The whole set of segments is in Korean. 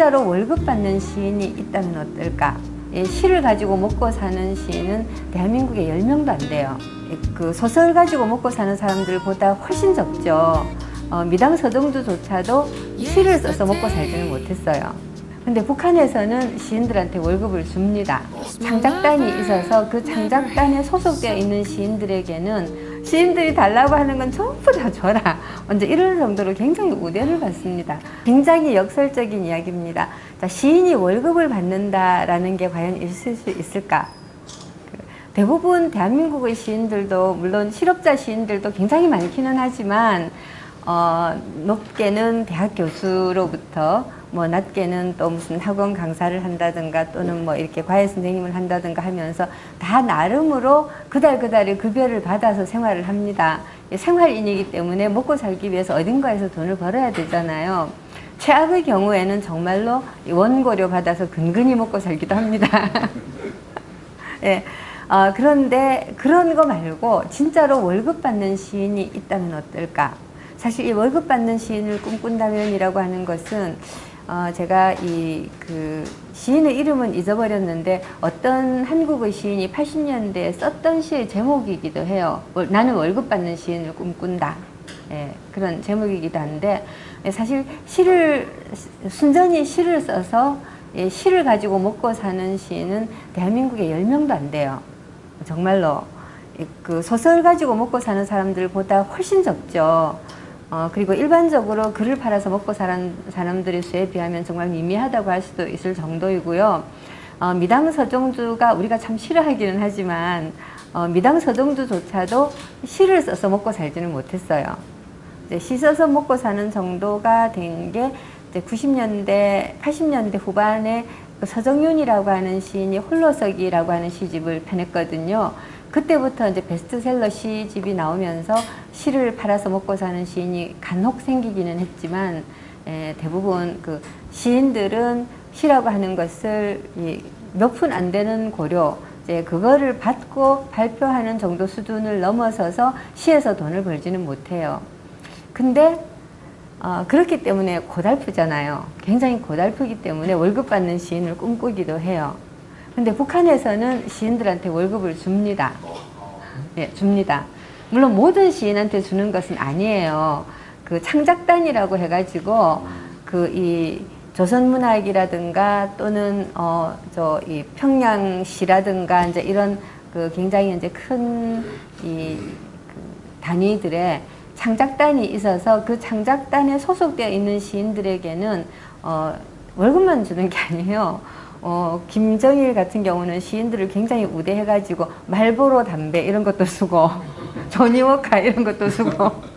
진짜로 월급 받는 시인이 있다면 어떨까? 예, 시를 가지고 먹고 사는 시인은 대한민국에 10명도 안 돼요. 예, 그 소설 가지고 먹고 사는 사람들보다 훨씬 적죠. 어, 미당 서정주조차도 시를 써서 먹고 살지는 못했어요. 근데 북한에서는 시인들한테 월급을 줍니다. 창작단이 있어서 그 창작단에 소속되어 있는 시인들에게는 시인들이 달라고 하는 건 전부 다 줘라. 먼저 이런 정도로 굉장히 우대를 받습니다. 굉장히 역설적인 이야기입니다. 자, 시인이 월급을 받는다라는 게 과연 있을 수 있을까? 그 대부분 대한민국의 시인들도 물론 실업자 시인들도 굉장히 많기는 하지만 어, 높게는 대학 교수로부터 뭐 낮게는 또 무슨 학원 강사를 한다든가 또는 뭐 이렇게 과외 선생님을 한다든가 하면서 다 나름으로 그달 그달의 급여를 받아서 생활을 합니다. 생활인이기 때문에 먹고 살기 위해서 어딘가에서 돈을 벌어야 되잖아요. 최악의 경우에는 정말로 원고료 받아서 근근히 먹고 살기도 합니다. 예. 어, 그런데 그런 거 말고 진짜로 월급 받는 시인이 있다면 어떨까? 사실 이 월급 받는 시인을 꿈꾼다면이라고 하는 것은 어, 제가 이 그 시인의 이름은 잊어버렸는데 어떤 한국의 시인이 80년대에 썼던 시의 제목이기도 해요. 나는 월급 받는 시인을 꿈꾼다. 예, 그런 제목이기도 한데 예, 사실 시를 순전히 시를 써서 예, 시를 가지고 먹고 사는 시인은 대한민국에 10명도 안 돼요. 정말로 그 소설 가지고 먹고 사는 사람들보다 훨씬 적죠. 어, 그리고 일반적으로 글을 팔아서 먹고 사는 사람들의 수에 비하면 정말 미미하다고 할 수도 있을 정도이고요. 어, 미당 서정주가 우리가 참 싫어하기는 하지만 어, 미당 서정주조차도 시를 써서 먹고 살지는 못했어요. 이제 시 써서 먹고 사는 정도가 된 게 90년대, 80년대 후반에 그 서정윤이라고 하는 시인이 홀로서기라고 하는 시집을 펴냈거든요. 그때부터 이제 베스트셀러 시집이 나오면서 시를 팔아서 먹고 사는 시인이 간혹 생기기는 했지만 에, 대부분 그 시인들은 시라고 하는 것을 몇 푼 안 되는 고려 이제 그거를 받고 발표하는 정도 수준을 넘어서서 시에서 돈을 벌지는 못해요. 근데 어, 그렇기 때문에 고달프잖아요. 굉장히 고달프기 때문에 월급 받는 시인을 꿈꾸기도 해요. 근데 북한에서는 시인들한테 월급을 줍니다. 예, 줍니다. 물론 모든 시인한테 주는 것은 아니에요. 그 창작단이라고 해가지고 그 이 조선문학이라든가 또는 어 저 이 평양시라든가 이제 이런 그 굉장히 이제 큰 이 그 단위들의 창작단이 있어서 그 창작단에 소속되어 있는 시인들에게는 어 월급만 주는 게 아니에요. 어, 김정일 같은 경우는 시인들을 굉장히 우대해가지고 말보로 담배 이런 것도 쓰고 조니워카 이런 것도 쓰고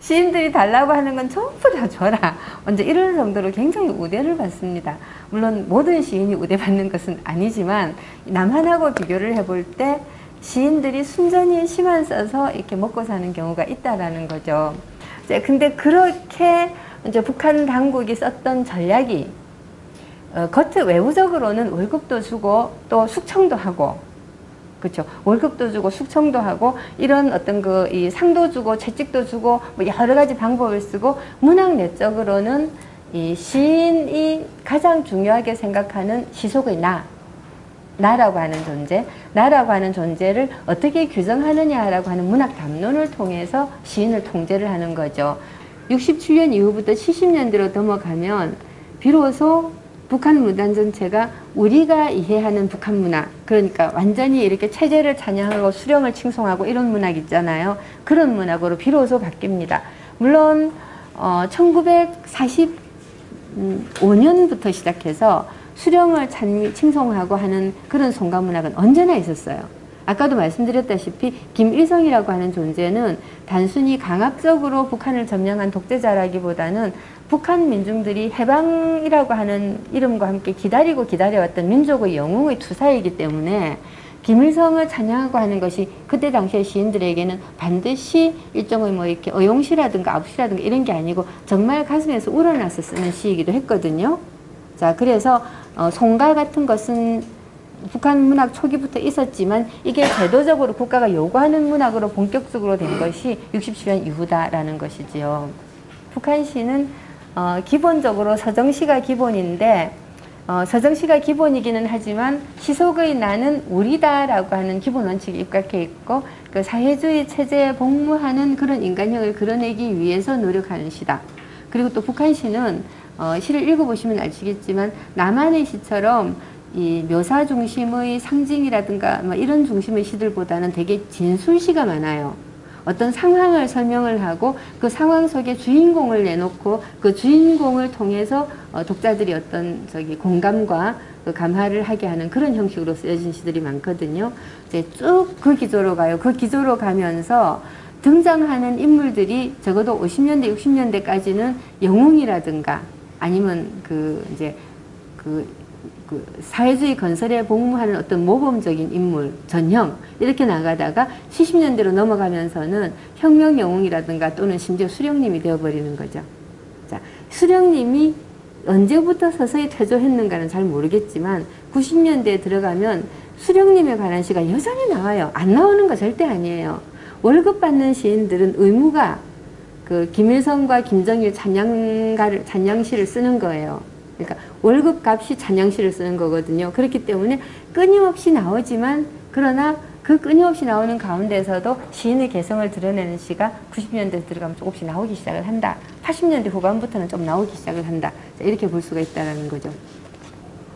시인들이 달라고 하는 건 전부 다 줘라. 먼저 이런 정도로 굉장히 우대를 받습니다. 물론 모든 시인이 우대받는 것은 아니지만 남한하고 비교를 해볼 때 시인들이 순전히 시만 써서 이렇게 먹고 사는 경우가 있다라는 거죠. 근데 그렇게 이제 북한 당국이 썼던 전략이 어, 겉 외부적으로는 월급도 주고 또 숙청도 하고 그렇죠. 월급도 주고 숙청도 하고 이런 어떤 그 이 상도 주고 채찍도 주고 뭐 여러 가지 방법을 쓰고 문학 내적으로는 이 시인이 가장 중요하게 생각하는 시속의 나 나라고 하는 존재, 나라고 하는 존재를 어떻게 규정하느냐라고 하는 문학 담론을 통해서 시인을 통제를 하는 거죠. 67년 이후부터 70년대로 넘어가면 비로소 북한 문화 전체가 우리가 이해하는 북한 문화 그러니까 완전히 이렇게 체제를 찬양하고 수령을 칭송하고 이런 문학 있잖아요. 그런 문학으로 비로소 바뀝니다. 물론 어, 1945년부터 시작해서 수령을 찬, 칭송하고 하는 그런 송가 문학은 언제나 있었어요. 아까도 말씀드렸다시피 김일성이라고 하는 존재는 단순히 강압적으로 북한을 점령한 독재자라기보다는 북한 민중들이 해방이라고 하는 이름과 함께 기다리고 기다려왔던 민족의 영웅의 투사이기 때문에 김일성을 찬양하고 하는 것이 그때 당시의 시인들에게는 반드시 일종의 뭐 이렇게 어용시라든가 압시라든가 이런 게 아니고 정말 가슴에서 우러나서 쓰는 시이기도 했거든요. 자, 그래서 어, 송가 같은 것은 북한 문학 초기부터 있었지만 이게 제도적으로 국가가 요구하는 문학으로 본격적으로 된 것이 67년 이후다라는 것이지요. 북한 시는 어, 기본적으로 서정시가 기본인데 어, 서정시가 기본이기는 하지만 시속의 나는 우리다라고 하는 기본 원칙이 입각해 있고 그 사회주의 체제에 복무하는 그런 인간형을 그려내기 위해서 노력하는 시다. 그리고 또 북한 시는 어, 시를 읽어보시면 아시겠지만 남한의 시처럼 이 묘사 중심의 상징이라든가 뭐 이런 중심의 시들보다는 되게 진술시가 많아요. 어떤 상황을 설명을 하고 그 상황 속에 주인공을 내놓고 그 주인공을 통해서 어, 독자들이 어떤 저기 공감과 그 감화를 하게 하는 그런 형식으로 쓰여진 시들이 많거든요. 이제 쭉 그 기조로 가요. 그 기조로 가면서 등장하는 인물들이 적어도 50년대, 60년대까지는 영웅이라든가 아니면 그 이제 그, 그 사회주의 건설에 복무하는 어떤 모범적인 인물, 전형 이렇게 나가다가 70년대로 넘어가면서는 혁명 영웅이라든가 또는 심지어 수령님이 되어버리는 거죠. 자, 수령님이 언제부터 서서히 퇴조했는가는 잘 모르겠지만 90년대에 들어가면 수령님에 관한 시가 여전히 나와요. 안 나오는 거 절대 아니에요. 월급 받는 시인들은 의무가 그 김일성과 김정일 찬양가를 찬양시를 쓰는 거예요. 그러니까 월급 값이 찬양시를 쓰는 거거든요. 그렇기 때문에 끊임없이 나오지만 그러나 그 끊임없이 나오는 가운데서도 시인의 개성을 드러내는 시가 90년대 들어가면 조금씩 나오기 시작을 한다. 80년대 후반부터는 좀 나오기 시작을 한다. 이렇게 볼 수가 있다는 거죠.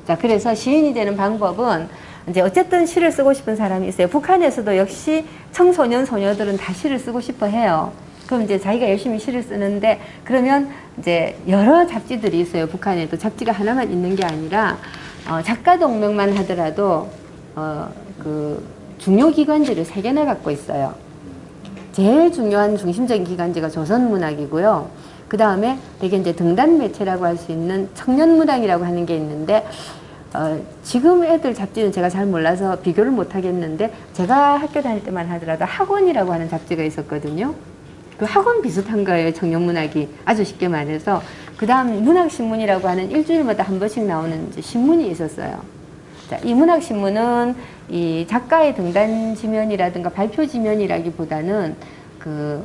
자, 그래서 시인이 되는 방법은 이제 어쨌든 시를 쓰고 싶은 사람이 있어요. 북한에서도 역시 청소년, 소녀들은 다 시를 쓰고 싶어 해요. 그럼 이제 자기가 열심히 시를 쓰는데 그러면 이제 여러 잡지들이 있어요. 북한에도 잡지가 하나만 있는 게 아니라 어, 작가 동맹만 하더라도 어, 그 중요 기관지를 세 개나 갖고 있어요. 제일 중요한 중심적인 기관지가 조선문학이고요. 그 다음에 되게 이제 등단 매체라고 할 수 있는 청년문학이라고 하는 게 있는데 어, 지금 애들 잡지는 제가 잘 몰라서 비교를 못 하겠는데 제가 학교 다닐 때만 하더라도 학원이라고 하는 잡지가 있었거든요. 그 학원 비슷한 거예요. 청년문학이 아주 쉽게 말해서 그 다음 문학신문이라고 하는 일주일마다 한 번씩 나오는 신문이 있었어요. 자, 이 문학신문은 이 작가의 등단 지면이라든가 발표 지면이라기보다는 그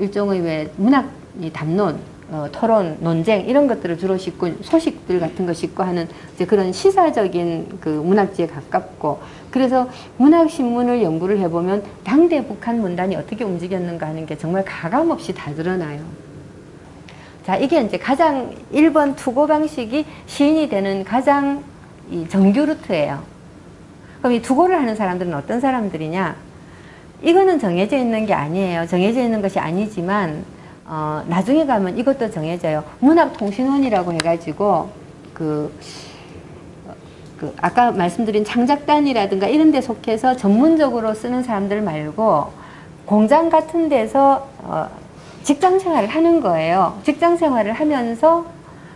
일종의 왜 문학 이 담론, 어, 토론, 논쟁 이런 것들을 주로 싣고 소식들 같은 거 싣고 하는 이제 그런 시사적인 그 문학지에 가깝고 그래서 문학 신문을 연구를 해보면 당대 북한 문단이 어떻게 움직였는가 하는 게 정말 가감 없이 다 드러나요. 자, 이게 이제 가장 1번 투고 방식이 시인이 되는 가장 이 정규 루트예요. 그럼 이 투고를 하는 사람들은 어떤 사람들이냐? 이거는 정해져 있는 게 아니에요. 정해져 있는 것이 아니지만 어, 나중에 가면 이것도 정해져요. 문학통신원이라고 해가지고 그, 그 아까 말씀드린 창작단이라든가 이런 데 속해서 전문적으로 쓰는 사람들 말고 공장 같은 데서 어, 직장 생활을 하는 거예요. 직장 생활을 하면서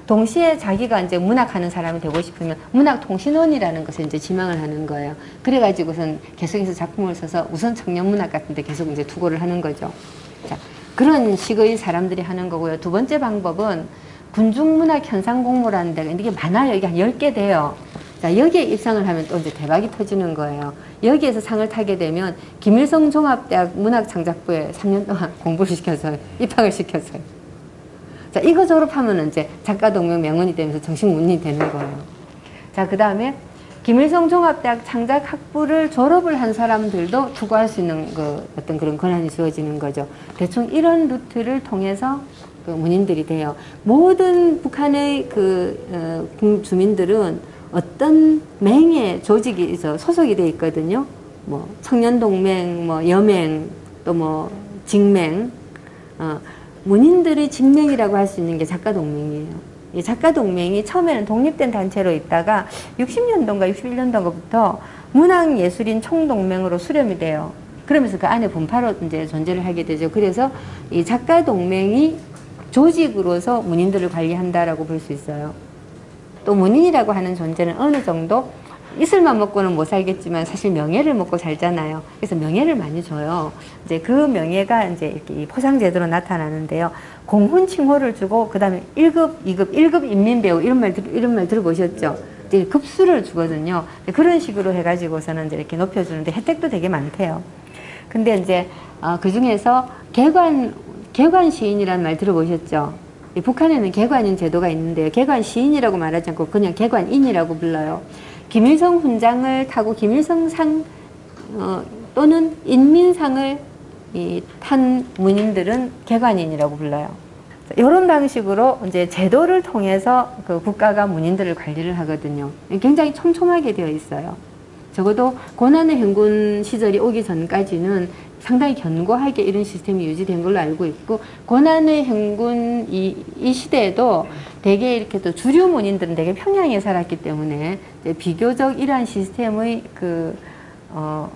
동시에 자기가 이제 문학하는 사람이 되고 싶으면 문학통신원이라는 것을 이제 지망을 하는 거예요. 그래가지고선 계속해서 작품을 써서 우선 청년문학 같은 데 계속 이제 투고를 하는 거죠. 자, 그런 식의 사람들이 하는 거고요. 두 번째 방법은 군중문학 현상 공모라는 데가 이게 많아요. 이게 한 10개 돼요. 자, 여기에 입상을 하면 또 이제 대박이 터지는 거예요. 여기에서 상을 타게 되면 김일성 종합대학 문학창작부에 3년 동안 공부를 시켜서 입학을 시켰어요. 자, 이거 졸업하면 이제 작가 동명 명언이 되면서 정식 문인이 되는 거예요. 자, 그 다음에 김일성 종합대학 창작 학부를 졸업을 한 사람들도 투고할 수 있는 그 어떤 그런 권한이 주어지는 거죠. 대충 이런 루트를 통해서 그 문인들이 돼요. 모든 북한의 그 어, 주민들은 어떤 맹의 조직이 소속이 돼 있거든요. 뭐 청년동맹, 뭐 여맹, 또 뭐 직맹, 어, 문인들의 직맹이라고 할 수 있는 게 작가동맹이에요. 이 작가 동맹이 처음에는 독립된 단체로 있다가 60년도인가 61년도인가부터 문학예술인 총동맹으로 수렴이 돼요. 그러면서 그 안에 분파로 이제 존재를 하게 되죠. 그래서 이 작가 동맹이 조직으로서 문인들을 관리한다라고 볼 수 있어요. 또 문인이라고 하는 존재는 어느 정도 이슬만 먹고는 못 살겠지만 사실 명예를 먹고 살잖아요. 그래서 명예를 많이 줘요. 이제 그 명예가 이제 이렇게 포상제도로 나타나는데요. 공훈 칭호를 주고 그다음에 1급, 2급, 1급 인민 배우 이런 말 이런 말 들어보셨죠? 이제 급수를 주거든요. 그런 식으로 해가지고서는 이제 이렇게 높여주는데 혜택도 되게 많대요. 근데 이제 어, 그 중에서 개관 개관 시인이라는 말 들어보셨죠? 이 북한에는 개관인 제도가 있는데요. 개관 시인이라고 말하지 않고 그냥 개관인이라고 불러요. 김일성 훈장을 타고 김일성 상 어, 또는 인민상을 이, 탄 문인들은 개관인이라고 불러요. 이런 방식으로 이제 제도를 통해서 그 국가가 문인들을 관리를 하거든요. 굉장히 촘촘하게 되어 있어요. 적어도 고난의 행군 시절이 오기 전까지는 상당히 견고하게 이런 시스템이 유지된 걸로 알고 있고 고난의 행군 이, 이 시대에도 대개 이렇게 또 주류 문인들은 되게 평양에 살았기 때문에 비교적 이러한 시스템의 그 어,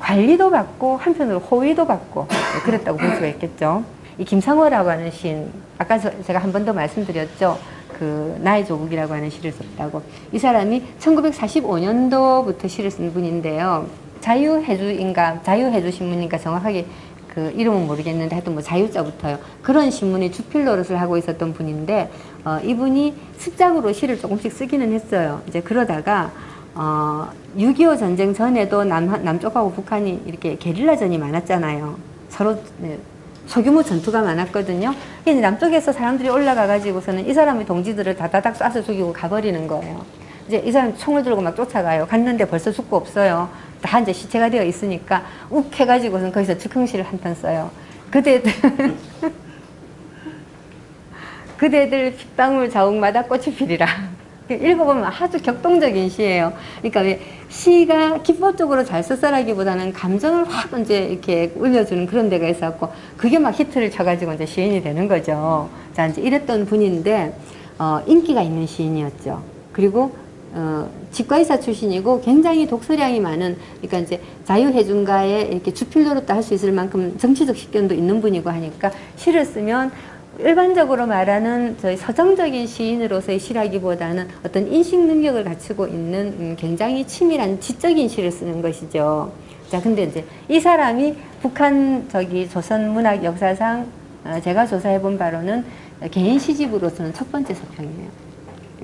관리도 받고 한편으로 호의도 받고 그랬다고 볼 수가 있겠죠. 이 김상호라고 하는 시인 아까 저, 제가 한 번 더 말씀드렸죠. 그 나의 조국이라고 하는 시를 썼다고 이 사람이 1945년도부터 시를 쓴 분인데요. 자유해주인가 자유해주 신문인가 정확하게 그 이름은 모르겠는데 하여튼 뭐 자유자부터요. 그런 신문의 주필 노릇을 하고 있었던 분인데 어, 이분이 습작으로 시를 조금씩 쓰기는 했어요. 이제 그러다가 어, 6.25 전쟁 전에도 남, 남쪽하고 북한이 이렇게 게릴라전이 많았잖아요. 서로 네, 소규모 전투가 많았거든요. 남쪽에서 사람들이 올라가 가지고서는 이 사람이 동지들을 다다닥 쏴서 죽이고 가버리는 거예요. 이제 이 사람 총을 들고 막 쫓아가요. 갔는데 벌써 죽고 없어요. 다 이제 시체가 되어 있으니까 욱 해가지고선 거기서 즉흥시를 한 편 써요. 그대들 그대들 핏방울 자욱마다 꽃이 피리라. 읽어보면 아주 격동적인 시예요. 그러니까 왜 시가 기법적으로 잘 썼다라기보다는 감정을 확 이제 이렇게 울려주는 그런 데가 있었고 그게 막 히트를 쳐가지고 이제 시인이 되는 거죠. 자 이제 이랬던 분인데 어, 인기가 있는 시인이었죠. 그리고 어, 치과의사 출신이고 굉장히 독서량이 많은 그러니까 이제 자유해준가에 이렇게 주필노릇도 할 수 있을 만큼 정치적 식견도 있는 분이고 하니까 시를 쓰면 일반적으로 말하는 저희 서정적인 시인으로서의 시라기보다는 어떤 인식 능력을 갖추고 있는 음, 굉장히 치밀한 지적인 시를 쓰는 것이죠. 자, 근데 이제 이 사람이 북한 저기 조선 문학 역사상 어, 제가 조사해 본 바로는 개인 시집으로서는 첫 번째 서평이에요.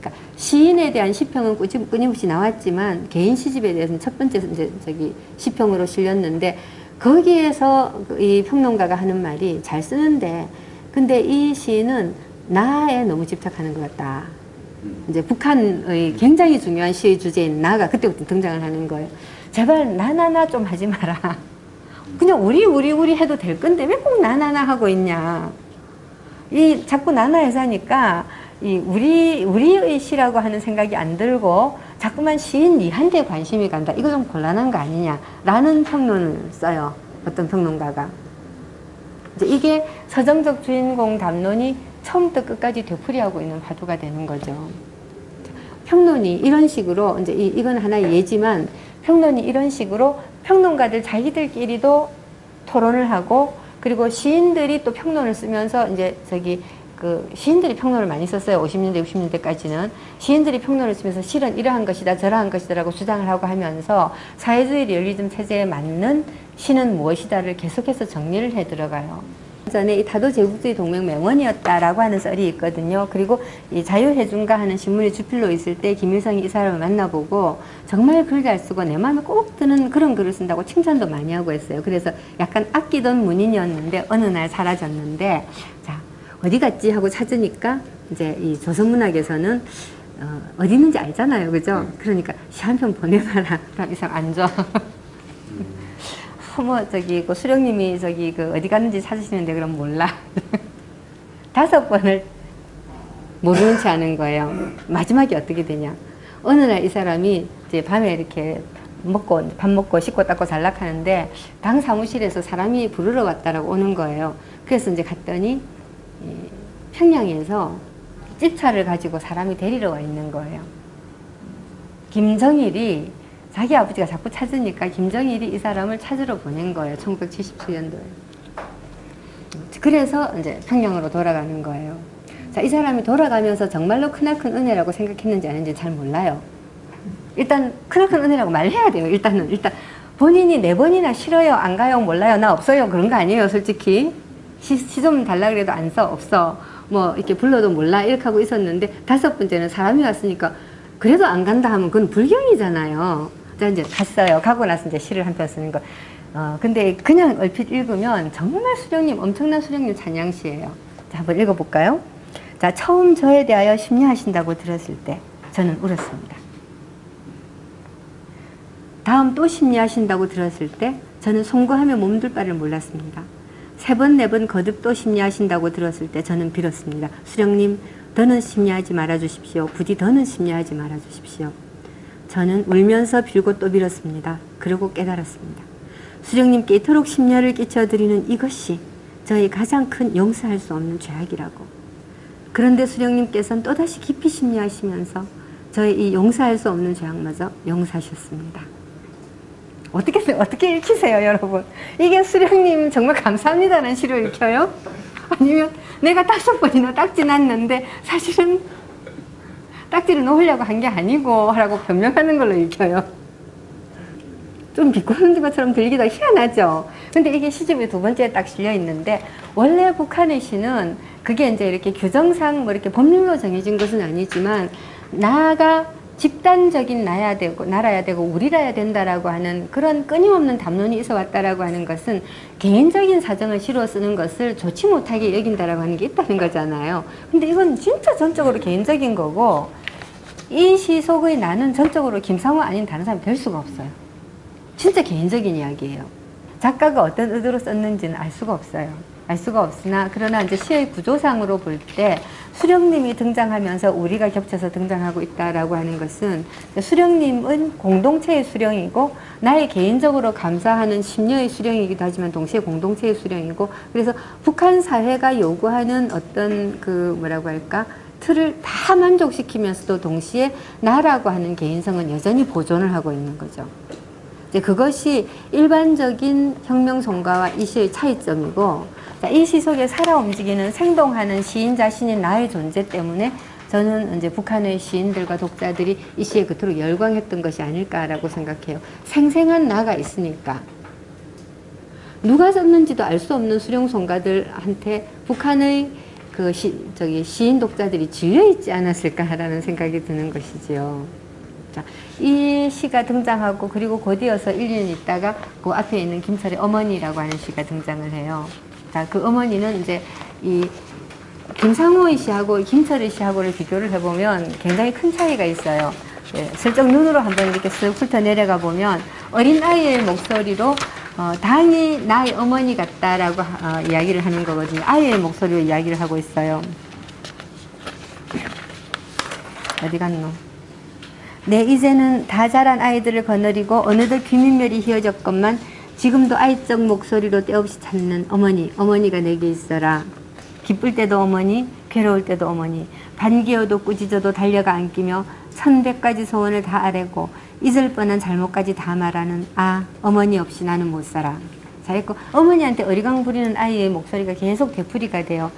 그러니까 시인에 대한 시평은 끊임없이 나왔지만 개인 시집에 대해서는 첫 번째 이제 저기 시평으로 실렸는데 거기에서 이 평론가가 하는 말이 잘 쓰는데 근데 이 시는 나에 너무 집착하는 것 같다. 이제 북한의 굉장히 중요한 시의 주제인 나가 그때부터 등장을 하는 거예요. 제발 나나나 좀 하지 마라. 그냥 우리 우리 우리 해도 될 건데 왜 꼭 나나나 하고 있냐. 이 자꾸 나나해서 하니까 이 우리 우리의 시라고 하는 생각이 안 들고 자꾸만 시인 니한테 관심이 간다. 이거 좀 곤란한 거 아니냐라는 평론을 써요. 어떤 평론가가. 이제 이게 서정적 주인공 담론이 처음부터 끝까지 되풀이하고 있는 화두가 되는 거죠. 평론이 이런 식으로 이제 이, 이건 하나의 예지만 평론이 이런 식으로 평론가들 자기들끼리도 토론을 하고 그리고 시인들이 또 평론을 쓰면서 이제 저기 그 시인들이 평론을 많이 썼어요. 50년대, 60년대까지는. 시인들이 평론을 쓰면서 실은 이러한 것이다, 저러한 것이다라고 주장을 하고 하면서 사회주의 리얼리즘 체제에 맞는 시는 무엇이다를 계속해서 정리를 해 들어가요. 전에 이 다도 제국주의 동맹 명언이었다라고 하는 썰이 있거든요. 그리고 이 자유해준가 하는 신문이 주필로 있을 때 김일성이 이 사람을 만나보고 정말 글 잘 쓰고 내 마음에 꼭 드는 그런 글을 쓴다고 칭찬도 많이 하고 했어요. 그래서 약간 아끼던 문인이었는데 어느 날 사라졌는데 자 어디 갔지 하고 찾으니까 이제 이 조선문학에서는 어, 어디 있는지 알잖아요. 그죠? 그러니까 시 한 편 보내봐라. 그럼 이상 앉아. 뭐 저기 그 수령님이 저기 그 어디 갔는지 찾으시는데 그럼 몰라. 다섯 번을 모르는 체 하는 거예요. 마지막에 어떻게 되냐. 어느 날 이 사람이 이제 밤에 이렇게 먹고 밥 먹고 씻고 닦고 잘락하는데 당 사무실에서 사람이 부르러 왔다라고 오는 거예요. 그래서 이제 갔더니 평양에서 집차를 가지고 사람이 데리러 와 있는 거예요. 김정일이 자기 아버지가 자꾸 찾으니까 김정일이 이 사람을 찾으러 보낸 거예요. 1977년도에. 그래서 이제 평양으로 돌아가는 거예요. 자, 이 사람이 돌아가면서 정말로 크나큰 은혜라고 생각했는지 아닌지 잘 몰라요. 일단 크나큰 은혜라고 말해야 돼요. 일단은 일단 본인이 네 번이나 싫어요, 안 가요, 몰라요, 나 없어요 그런 거 아니에요, 솔직히. 시 좀 달라 그래도 안 써, 없어. 뭐 이렇게 불러도 몰라 이렇게 하고 있었는데 다섯 번째는 사람이 왔으니까 그래도 안 간다 하면 그건 불경이잖아요. 자, 이제 갔어요. 가고 나서 이제 시를 한 편 쓰는 거. 어, 근데 그냥 얼핏 읽으면 정말 수령님, 엄청난 수령님 찬양시예요. 자, 한번 읽어볼까요? 자, 처음 저에 대하여 심려하신다고 들었을 때 저는 울었습니다. 다음 또 심리하신다고 들었을 때 저는 송구하며 몸둘 바를 몰랐습니다. 세 번, 네 번 거듭 또 심리하신다고 들었을 때 저는 빌었습니다. 수령님, 더는 심리하지 말아 주십시오. 부디 더는 심리하지 말아 주십시오. 저는 울면서 빌고 또 빌었습니다. 그리고 깨달았습니다. 수령님께 이토록 심려를 끼쳐드리는 이것이 저희 가장 큰 용서할 수 없는 죄악이라고. 그런데 수령님께서는 또다시 깊이 심리하시면서 저의 이 용서할 수 없는 죄악마저 용서하셨습니다. 어떻게 어떻게 읽히세요, 여러분? 이게 수령님 정말 감사합니다라는 시로 읽혀요? 아니면 내가 다섯 번이나 딱지 났는데 사실은 딱지를 놓으려고 한 게 아니고 하라고 변명하는 걸로 읽혀요. 좀 비꼬는 것처럼 들리기도 희한하죠. 근데 이게 시집에 두 번째에 딱 실려 있는데 원래 북한의 시는 그게 이제 이렇게 규정상 뭐 이렇게 법률로 정해진 것은 아니지만 나가 집단적인 나야 되고 나라야 되고 우리라야 된다라고 하는 그런 끊임없는 담론이 있어 왔다라고 하는 것은 개인적인 사정을 실어 쓰는 것을 좋지 못하게 여긴다라고 하는 게 있다는 거잖아요. 근데 이건 진짜 전적으로 개인적인 거고 이 시 속의 나는 전적으로 김상호 아닌 다른 사람이 될 수가 없어요. 진짜 개인적인 이야기예요. 작가가 어떤 의도로 썼는지는 알 수가 없어요. 알 수가 없으나 그러나 이제 시의 구조상으로 볼때 수령님이 등장하면서 우리가 겹쳐서 등장하고 있다라고 하는 것은 수령님은 공동체의 수령이고 나의 개인적으로 감사하는 심려의 수령이기도 하지만 동시에 공동체의 수령이고 그래서 북한 사회가 요구하는 어떤 그 뭐라고 할까 틀을 다 만족시키면서도 동시에 나라고 하는 개인성은 여전히 보존을 하고 있는 거죠. 그것이 일반적인 혁명 송가와 이 시의 차이점이고 이 시 속에 살아 움직이는 생동하는 시인 자신이 나의 존재 때문에 저는 이제 북한의 시인들과 독자들이 이 시에 그토록 열광했던 것이 아닐까라고 생각해요. 생생한 나가 있으니까. 누가 썼는지도 알 수 없는 수령송가들한테 북한의 그 시, 저기 시인 독자들이 질려 있지 않았을까라는 생각이 드는 것이지요. 자, 이 시가 등장하고 그리고 곧이어서 1년 있다가 그 앞에 있는 김철의 어머니라고 하는 시가 등장을 해요. 자, 그 어머니는 이제 이 김상호의 시하고 김철의 시하고를 비교를 해보면 굉장히 큰 차이가 있어요. 예, 슬쩍 눈으로 한번 이렇게 쓱 훑어 내려가 보면 어린 아이의 목소리로 어, 당이 나의 어머니 같다라고 어, 이야기를 하는 거거든요. 아이의 목소리로 이야기를 하고 있어요. 어디 갔노? 내 이제는 다 자란 아이들을 거느리고 어느덧 귀민멸이 휘어졌건만 지금도 아이적 목소리로 때없이 찾는 어머니, 어머니가 내게 있어라. 기쁠 때도 어머니, 괴로울 때도 어머니, 반기어도 꾸짖어도 달려가 안기며 천백 가지 소원을 다 아뢰고 잊을 뻔한 잘못까지 다 말하는 아, 어머니 없이 나는 못 살아. 자, 있고 어머니한테 어리광 부리는 아이의 목소리가 계속 되풀이가 돼요.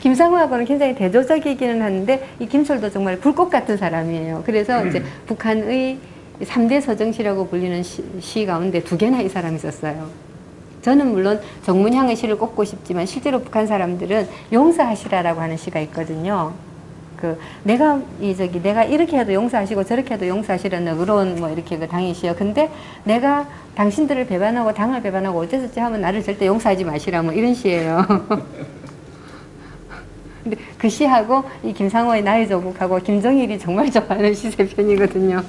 김상우하고는 굉장히 대조적이기는 한데 이 김철도 정말 불꽃 같은 사람이에요. 그래서 이제 북한의 3대 서정시라고 불리는 시, 시 가운데 두 개나 이 사람이 썼어요. 저는 물론 정문향의 시를 꼽고 싶지만 실제로 북한 사람들은 용서하시라라고 하는 시가 있거든요. 그 내가 이 저기 내가 이렇게 해도 용서하시고 저렇게 해도 용서하시라는 그런 뭐 이렇게 그 당이시여. 근데 내가 당신들을 배반하고 당을 배반하고 어째서지 하면 나를 절대 용서하지 마시라 뭐 이런 시예요. 근데 그 시하고 이 김상호의 나의 조국하고 김정일이 정말 좋아하는 시세 편이거든요.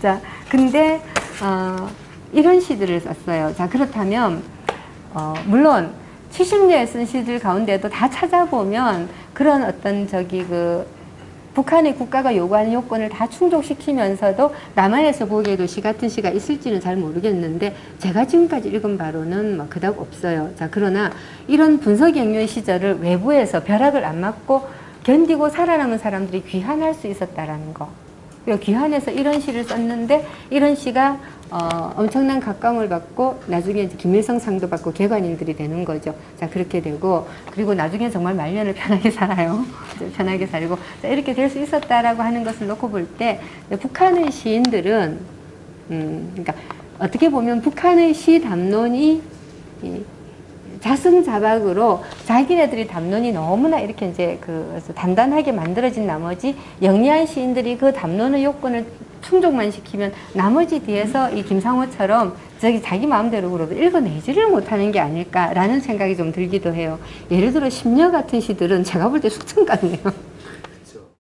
자, 근데 어, 이런 시들을 썼어요. 자, 그렇다면 어, 물론 70년에 쓴 시들 가운데도 다 찾아보면 그런 어떤 저기 그 북한의 국가가 요구하는 요건을 다 충족시키면서도 남한에서 보기에도 시 같은 시가 있을지는 잘 모르겠는데 제가 지금까지 읽은 바로는 뭐 그닥 없어요. 자 그러나 이런 분석 영유의 시절을 외부에서 벼락을 안 맞고 견디고 살아남은 사람들이 귀환할 수 있었다라는 거. 귀환해서 이런 시를 썼는데 이런 시가 어, 엄청난 각광을 받고 나중에 김일성 상도 받고 개관인들이 되는 거죠. 자 그렇게 되고 그리고 나중에 정말 말년을 편하게 살아요. 편하게 살고 자, 이렇게 될 수 있었다라고 하는 것을 놓고 볼 때 북한의 시인들은 음, 그러니까 어떻게 보면 북한의 시 담론이 이, 자승자박으로 자기네들이 담론이 너무나 이렇게 이제 그 단단하게 만들어진 나머지 영리한 시인들이 그 담론의 요건을 충족만 시키면 나머지 뒤에서 이 김상호처럼 저기 자기 마음대로 그러도 읽어내지를 못하는 게 아닐까라는 생각이 좀 들기도 해요. 예를 들어 심려 같은 시들은 제가 볼 때 숙청 같네요.